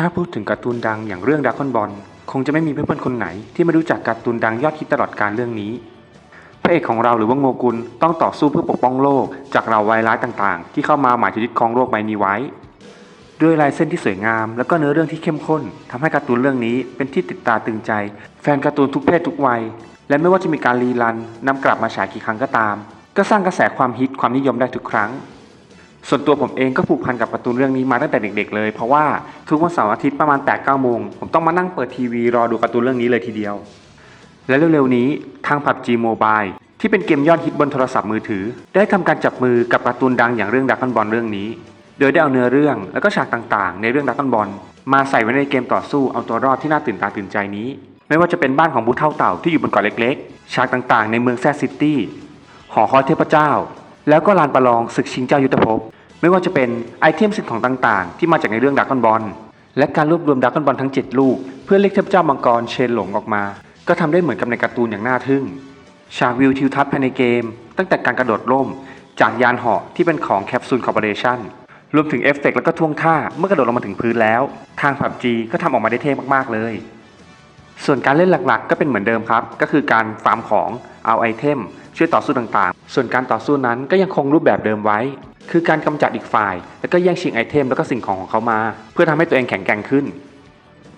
ถ้าพูดถึงการ์ตูนดังอย่างเรื่องด r a ก o n บอลคงจะไม่มีเพื่อนๆคนไหน ที่ไม่รู้จักการ์ตูนดังยอดฮิตตลอดการเรื่องนี้ พระเอกของเราหรือว่าโงกุลต้องต่อสู้เพื่อปกป้องโลก จากเหล่าไวรัสต่างๆ ที่เข้ามาหมายจะยึดครองโลกใบนี้ไว้ ด้วยลายเส้นที่สวยงาม และก็เนื้อเรื่องที่เข้มข้นทำให้การ์ตูนเรื่องนี้เป็นที่ติดตาตึงใจ แฟนการ์ตูนทุกเพศทุกวัย และไม่ว่าจะมีการรีรันนำกลับมาฉายกี่ครั้งก็ตาม ก็สร้างกระแสความฮิตความนิยมได้ทุกครั้ง ส่วนตัวผมเองก็ผูกพันกับการ์ตูนเรื่องนี้มาตั้งแต่เด็ก ๆ เลย เพราะว่าทุกวันเสาร์อาทิตย์ประมาณ8ปดเก้าโมงผมต้องมานั่งเปิดทีวีรอดูการ์ตูนเรื่องนี้เลยทีเดียว และเร็วๆนี้ทาง PUBG Mobile ที่เป็นเกมยอดฮิตบนโทรศัพท์มือถือ ได้ทำการจับมือกับการ์ตูนดังอย่างเรื่องดัก o n บอลเรื่องนี้ โดยได้เอาเนื้อเรื่องและก็ฉากต่างๆ ในเรื่องดัก o n บอลมาใส่ไว้ในเกมต่อสู้เอาตัวรอดที่น่าตื่นตาตื่นใจนี้ ไม่ว่าจะเป็นบ้านของบูเท่าเต่าที่อยู่บนเกาะเล็กๆ ฉากต่างๆ ในเมืองแซดซิตี้หอคอยเทพเจ้า แล้วก็ลานประลองศึกชิงเจ้ายุทธภพ ไม่ว่าจะเป็นไอเทมสิ่งของต่างๆ ที่มาจากในเรื่องดัก o n บอลและการรวบรวมดัก o n บอลทั้ง 7 ลูก เพื่อเรียกเทพเจ้ามังกรเชนหลงออกมา ก็ทำได้เหมือนกับในการ์ตูนอย่างน่าทึ่ง ฉากวิวทิวทัศน์ภายในเกม ตั้งแต่การกระโดดร่ม จากยานเหาะที่เป็นของแคปซูลคอร์ปอเรชั่นรวมถึงเอฟเฟกต์และก็ท่วงท่าเมื่อกระโดดลงมาถึงพื้นแล้ว ทาง PUBG ก็ทำออกมาได้เท่มากๆเลย ส่วนการเล่นหลักๆ ก็เป็นเหมือนเดิมครับ ก็คือการฟาร์มของเอาไอเทมช่วยต่อสู้ต่างๆ ส่วนการต่อสู้นั้นก็ยังคงรูปแบบเดิมไว้ คือการกำจัดอีกฝ่าย แล้วก็แย่งชิงไอเทมแล้วก็สิ่งของของเขามา เพื่อทำให้ตัวเองแข็งแกร่งขึ้น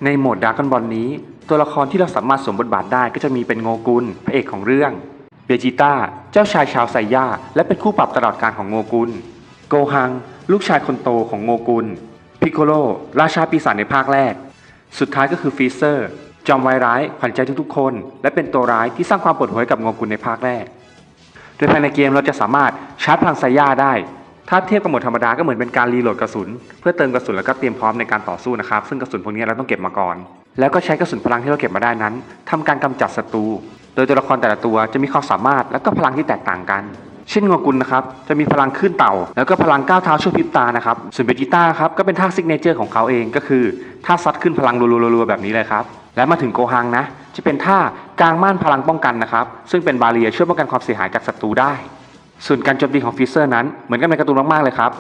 ในโหมดดาร์กบอลนี้ ตัวละครที่เราสามารถสวมบทบาทได้ก็จะมีเป็นโงกุลพระเอกของเรื่องเบจิต้าเจ้าชายชาวไซย่าและเป็นคู่ปรับตลอดการของโงกุล โกฮัง ลูกชายคนโตของโงกุลพิโคโลราชาปีศาจในภาคแรก สุดท้ายก็คือฟีเซอร์ จอมวายร้ายขวัญใจทุกๆคน และเป็นตัวร้ายที่สร้างความปวดหัวให้กับโงกุลในภาคแรก โดยภายในเกมเราจะสามารถชาร์จพลังไซย่าได้ ถ้าเทียบกับหมดธรรมดาก็เหมือนเป็นการรีโหลดกระสุน เพื่อเติมกระสุนแล้วก็เตรียมพร้อมในการต่อสู้นะครับ ซึ่งกระสุนพวกนี้เราต้องเก็บมาก่อน แล้วก็ใช้กระสุนพลังที่เราเก็บมาได้นั้นทำการกำจัดศัตรู โดยตัวละครแต่ละตัวจะมีความสามารถและก็พลังที่แตกต่างกันเช่นงวกุลนะครับจะมีพลังขึ้นเต่า แล้วก็พลังก้าวเท้าช่วยพริบตานะครับส่วนเบจิต้าครับก็เป็นท่าซิกเนเจอร์ของเขาเองก็คือท่าซัดขึ้นพลังรัวๆแบบนี้เลยครับและมาถึงโกฮังนะ จะเป็นท่ากางม่านพลังป้องกันนะครับซึ่งเป็นบาเรียช่วยป้องกันความเสียหายจากศัตรูได้ ส่วนการโจมตีของฟิเซอร์นั้นเหมือนกับในการ์ตูนมากๆเลยครับ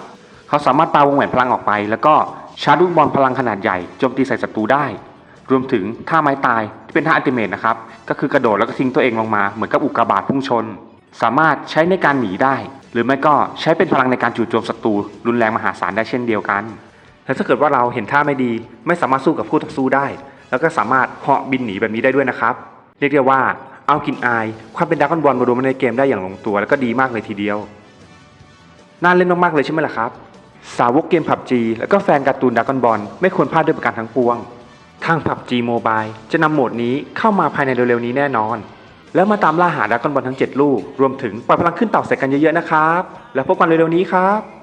เขาสามารถปาวงแหวนพลังออกไป แล้วก็ชาร์จลูกบอลพลังขนาดใหญ่โจมตีใส่ศัตรูได้ รวมถึงท่าไม้ตายที่เป็นท่าอัลติเมทนะครับก็คือกระโดดแล้วก็ทิ้งตัวเองลงมาเหมือนกับอุกกาบาตพุ่งชน สามารถใช้ในการหนีได้ หรือไม่ก็ใช้เป็นพลังในการจู่โจมศัตรูรุนแรงมหาศาลได้เช่นเดียวกันและถ้าเกิดว่าเราเห็นท่าไม่ดี ไม่สามารถสู้กับคู่ต่อสู้ได้ แล้วก็สามารถเหาะบินหนีแบบนี้ได้ด้วยนะครับ เรียกได้ว่า เอากินอายความเป็นดรากอนบอลมารวมในเกมได้อย่างลงตัว แล้วก็ดีมากเลยทีเดียว น่าเล่นมากๆเลยใช่ไหมล่ะครับ สาวกเกม PUBG แล้วก็แฟนการ์ตูนดรากอนบอลไม่ควรพลาดด้วยประการทั้งปวง ทาง PUBG Mobile จะนำโหมดนี้เข้ามาภายในเร็วๆนี้แน่นอน แล้วมาตามล่าหาดรากอนบอลทั้ง 7 ลูก รวมถึงปล่อยพลังขึ้นเต่าใส่กันเยอะๆนะครับ แล้วพบกันเร็วๆนี้ครับ